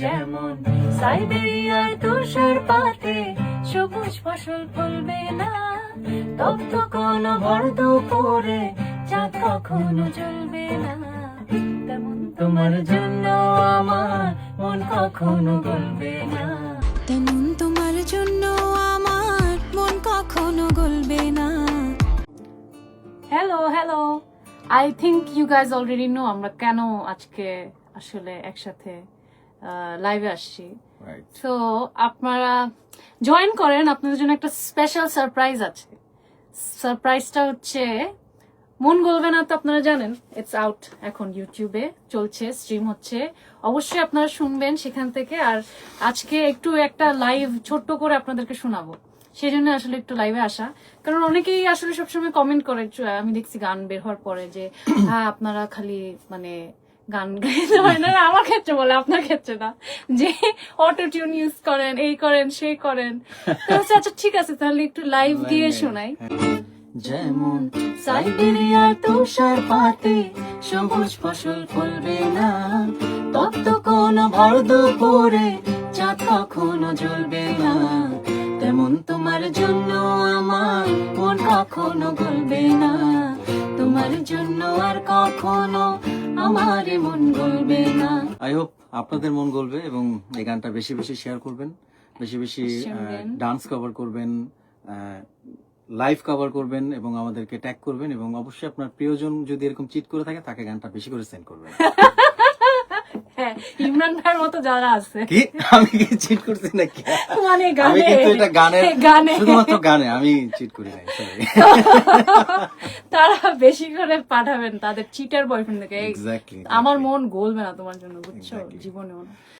যেমন সাইবেরিয়ার তুষার পাতে সবুজ ফসল ফলবে না তপ্ত কোনো ভর দুপুরে চাঁদ কখনো জ্বলবে না। তেমন তোমার জন্য আমার মন কখনো গলবে না। তেমন তোমার জন্য আমার মন কখনো গলবে না। Hello hello I think you guys already know আমরা কেন আজকে আসলে একসাথে লাইভে আসছি। তো আপনারা জয়েন করেন আপনাদের জন্য একটা স্পেশাল সারপ্রাইজ আছে। সারপ্রাইজটা হচ্ছে মন গলবে না তো আপনারা জানেন ইটস আউট এখন ইউটিউবে চলছে স্ট্রিম হচ্ছে। অবশ্যই আপনারা শুনবেন সেখান থেকে আর আজকে একটু একটা লাইভ ছোট্ট করে আপনাদেরকে শোনাবো। সেই জন্য আসলে একটু লাইভে আসা। কারণ অনেকেই আসলে সবসময় কমেন্ট করে আমি দেখছি গান বের হওয়ার পরে যে হ্যাঁ আপনারা খালি মানে গান গাইতে হয় না। আমার ক্ষেত্রে বলে আপনার ক্ষেত্রে না। যে অটো টিউন ইউজ করেন এই করেন সেই করেন। তো আচ্ছা ঠিক আছে তাহলে একটু লাইভ দিয়ে শোনাই। যেমন সাইবেরিয়ার তুষার পাতে সবুজ ফসল ফলবে না। তপ্ত কোনো ভর দুপুরে চাঁদ কখনো জ্বলবে না। তেমন তোমার জন্য আমার মন কখনো গলবে না। তোমার জন্য আর কখনো আমার মন গলবে না। আই হোপ আপনাদের মন গলবে এবং এই গানটা বেশি বেশি শেয়ার করবেন বেশি বেশি ডান্স কভার করবেন লাইভ কভার করবেন এবং আমাদেরকে ট্যাগ করবেন এবং অবশ্যই আপনার প্রিয়জন যদি এরকম চিট করে থাকে তাকে গানটা বেশি করে সেন্ড করবেন। হ্যাঁ ইমরান ভাইয়ের মতো যারা আছে। কি? আমি কি চিট করছি নাকি? মানে আমি গানে। কিন্তু এটা গানে গানে। শুধুমাত্র গানে আমি চিট করি নাই সরি তারা বেশি করে পাঠাবেন তাদের চিটার বয়ফ্রেন্ড এক্স্যাক্টলি আমার মন গলবে না তোমার জন্য বুঝছ? জীবনে জীবনেও